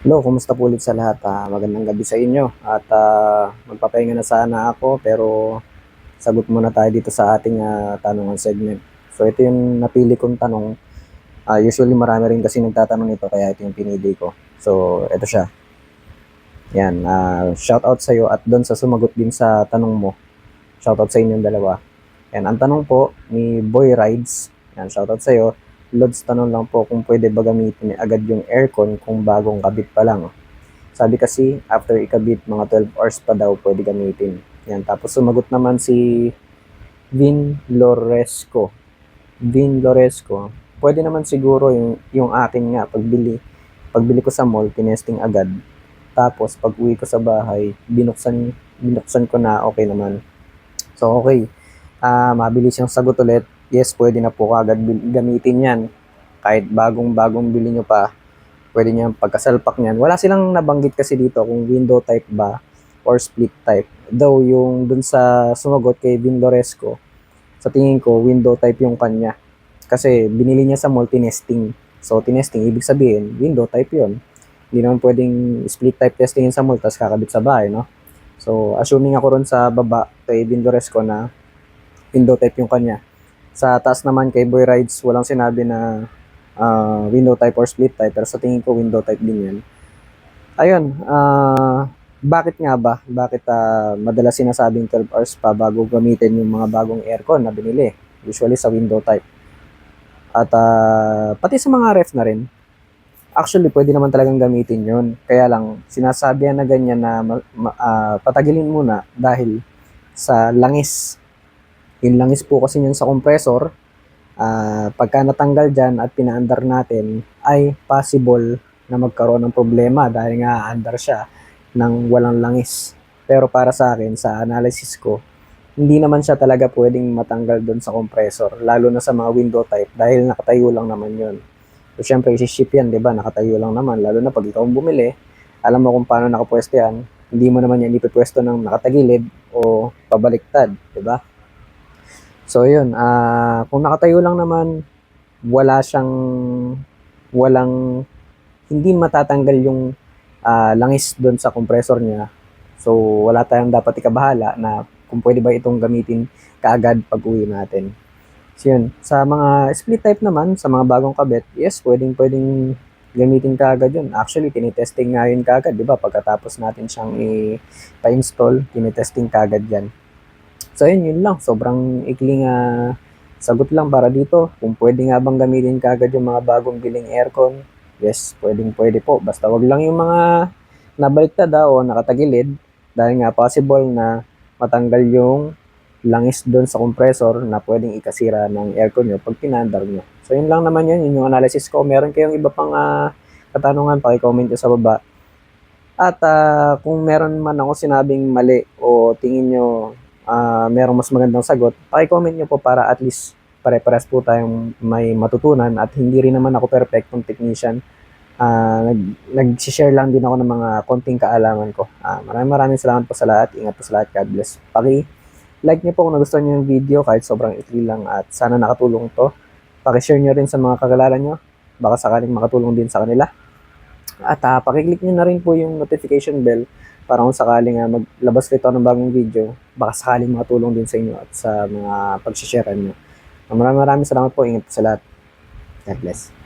Hello, kumusta po ulit sa lahat? Ah, magandang gabi sa inyo. At ah, magpapahinga na sana ako pero sagot muna tayo dito sa ating ah, tanungan segment. So ito yung napili kong tanong. Ah, usually marami rin kasi nagtatanong nito kaya ito yung pinili ko. So ito siya. Yan, ah, shout out sa iyo at doon sa sumagot din sa tanong mo. Shout out sa inyong dalawa. Yan, ang tanong po ni Boy Rides. Yan, shout out sa iyo. Lods, tanong lang po kung pwede ba gamitin agad yung aircon kung bagong kabit pa lang. Sabi kasi, after ikabit, mga 12 hours pa daw pwede gamitin. Yan, tapos sumagot naman si Vin Loresco. Vin Loresco. Pwede naman siguro yung, yung akin nga, pagbili. Pagbili ko sa mall, tinesting agad. Tapos, pag uwi ko sa bahay, binuksan, binuksan ko na okay naman. So, okay. Ah, mabilis yung sagot ulit. Yes, pwede na po kagad bil- gamitin yan. Kahit bagong-bagong bili nyo pa, pwede nyo pagkasalpak niyan. Wala silang nabanggit kasi dito kung window type ba or split type. Though yung dun sa sumagot kay Vin Loresco, sa tingin ko, window type yung kanya. Kasi binili niya sa mall, tinesting. So, tinesting, ibig sabihin, window type yon Hindi naman pwedeng split type testingin sa mall, tapos kakabit sa bahay, no? So, assuming ako ron sa baba kay Vin Loresco na window type yung kanya. Sa taas naman kay Boy Rides, walang sinabi na ah, window type or split type, pero sa tingin ko window type din yan. Ayun, ah, bakit nga ba? Bakit ah, madalas sinasabing 12 hours pa bago gamitin yung mga bagong aircon na binili? Usually sa window type. At ah, pati sa mga ref na rin, actually pwede naman talagang gamitin yun. Kaya lang, sinasabi na ganyan na ma- ma- ah, patagilin muna dahil sa langis. Yung langis po kasi yun sa compressor, ah, pagka natanggal dyan at pinaandar natin, ay possible na magkaroon ng problema dahil nga andar siya ng walang langis. Pero para sa akin, sa analysis ko, hindi naman siya talaga pwedeng matanggal doon sa compressor, lalo na sa mga window type dahil nakatayo lang naman yun. So, syempre, isi-ship yan, di ba? Nakatayo lang naman, lalo na pag ikaw bumili, alam mo kung paano nakapwesto yan, hindi mo naman yan ipipwesto ng nakatagilid o pabaliktad, di ba? So, yun, ah kung nakatayo lang naman, wala siyang, walang, hindi matatanggal yung ah, langis doon sa compressor niya. So, wala tayong dapat ikabahala na kung pwede ba itong gamitin kaagad pag uwi natin. So, yun. Sa mga split type naman, sa mga bagong kabit, yes, pwedeng pwedeng gamitin kaagad yun. Actually, tinitesting nga yun kaagad, di ba? Pagkatapos natin siyang i-install, tinitesting kaagad yan. So, yun, yun lang. Sobrang ikling ah, sagot lang para dito. Kung pwede nga bang gamitin kaagad yung mga bagong biling aircon, yes, pwedeng pwede po. Basta wag lang yung mga nabaliktad ah, o nakatagilid dahil nga possible na matanggal yung langis doon sa compressor na pwedeng ikasira ng aircon nyo pag pinandar nyo. So, yun lang naman yun. Yun yung analysis ko. Meron kayong iba pang ah, katanungan, pakicomment nyo sa baba. At ah, kung meron man ako sinabing mali o tingin nyo ah, merong mas magandang sagot, pakicomment nyo po para at least pare-pares po tayong may matutunan at hindi rin naman ako perfectong technician. Ah, nag, nag-share lang din ako ng mga konting kaalaman ko. Ah, maraming maraming salamat po sa lahat. Ingat po sa lahat. God bless. Paki-like nyo po kung nagustuhan nyo yung video kahit sobrang ikli lang at sana nakatulong to. Paki-share nyo rin sa mga kakilala nyo. Baka sakaling makatulong din sa kanila. At uh, pakiclick nyo na rin po yung notification bell para kung sakaling uh, maglabas kayo ng bagong video, baka sakaling makatulong din sa inyo at sa mga pag-share nyo. Maraming maraming salamat po. Ingat sa lahat. God bless.